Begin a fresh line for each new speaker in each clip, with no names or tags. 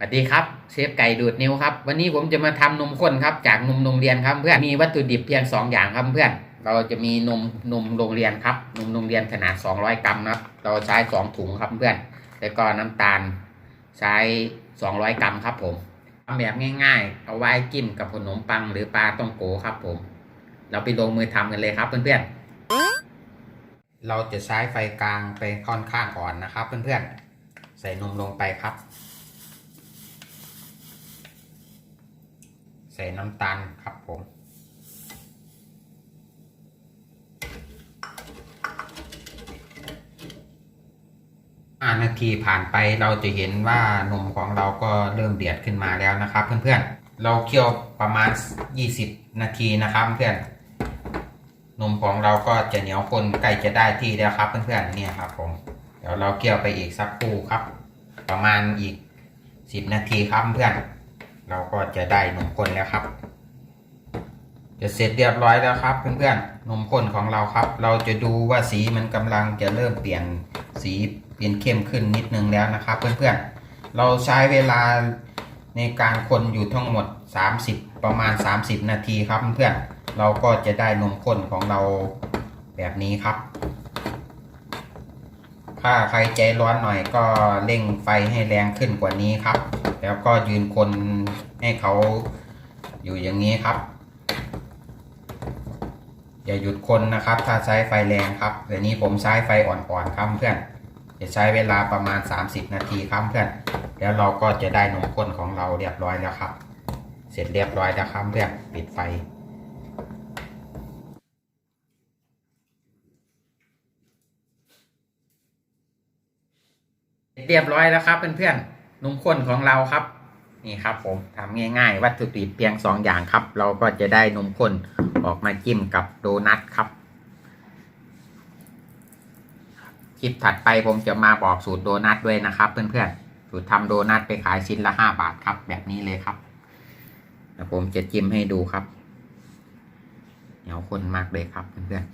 สวัสดีครับเชฟไก่ดูดนิ้วครับวันนี้ผมจะมาทำนมข้นครับจากนมโรงเรียนครับเพื่อนมีวัตถุดิบเพียง 2 อย่างครับเพื่อนเราจะมีนมนมโรงเรียนครับนมโรงเรียนขนาด 200 กรัมนะครับเราใช้ 2 ถุงครับเพื่อนแล้วก็น้ำตาลใช้ 200 กรัมครับผมทำแบบง่ายๆ เอาไว้จิ้มกับขนมปังหรือปลาต้องโกครับผม เราไปลงมือทำกันเลยครับเพื่อนๆเราจะใช้ไฟกลางไปค่อนข้างอ่อนนะครับ เพื่อนๆใส่นมลงไปครับ ใส่น้ำตาลครับผมอานาทีผ่านไปเราจะเห็นว่านมของเราก็เริ่มเดือดขึ้นมาแล้วนะครับ เพื่อนๆ เราเคี่ยวประมาณ 20 นาทีนะครับเพื่อนนมของเราก็จะเหนียวข้นใกล้จะได้ที่แล้วครับ เพื่อนๆเนี่ยครับผมเดี๋ยวเราเคี่ยวไปอีกสักครู่ครับ ประมาณอีก 10 นาทีครับเพื่อน เราก็จะได้นมข้นแล้วครับ จะเสร็จเรียบร้อยแล้วครับเพื่อนๆนมข้นของเราครับ เราจะดูว่าสีมันกำลังจะเริ่มเปลี่ยนสีเปลี่ยนเข้มขึ้นนิดนึงแล้วนะครับ เพื่อนๆเราใช้เวลาในการคนอยู่ทั้งหมด 30 ประมาณ 30 นาทีครับเพื่อนๆเราก็จะได้นมข้นของเราแบบนี้ครับ ถ้าใครใจร้อนหน่อยก็เร่งไฟให้แรงขึ้นกว่านี้ครับ แล้วก็ยืนคนให้เขาอยู่อย่างนี้ครับ อย่าหยุดคนนะครับ ถ้าใช้ไฟแรงครับเดี๋ยวนี้ผมใช้ไฟอ่อนๆครับเพื่อนจะใช้เวลาประมาณ 30 นาทีครับเพื่อนแล้วเราก็จะได้นมข้นของเราเรียบร้อยแล้วครับ เสร็จเรียบร้อยแล้วครับเพื่อนปิดไฟ เรียบร้อยแล้วครับเพื่อนๆนมข้นของเราครับ นี่ครับผมทำง่าย ๆ วัตถุดิบเพียงสองอย่างครับ เราก็จะได้นมข้นออกมาจิ้มกับโดนัทครับคลิปถัดไปผมจะมาบอกสูตรโดนัทด้วยนะครับเพื่อนๆ สูตรทำโดนัทไปขายชิ้นละห้าบาทครับ แบบนี้เลยครับเดี๋ยวผมจะจิ้มให้ดูครับเหนียวข้นมากเลยครับเพื่อน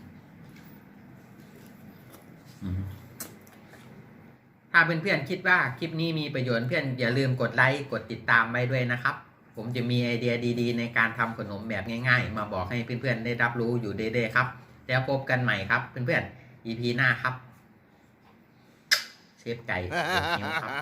ๆอืม ถ้าเพื่อนๆคิดว่าคลิปนี้มีประโยชน์เพื่อนอย่าลืมกดไลค์กดติดตามไว้ด้วยนะครับ ผมจะมีไอเดียดีๆ ในการทำขนมแบบง่าย ๆ มาบอกให้เพื่อนๆได้รับรู้อยู่เรื่อยๆครับ แล้วพบกันใหม่ครับเพื่อนๆ EP หน้าครับ เชฟไก่เปิดนิ้วครับ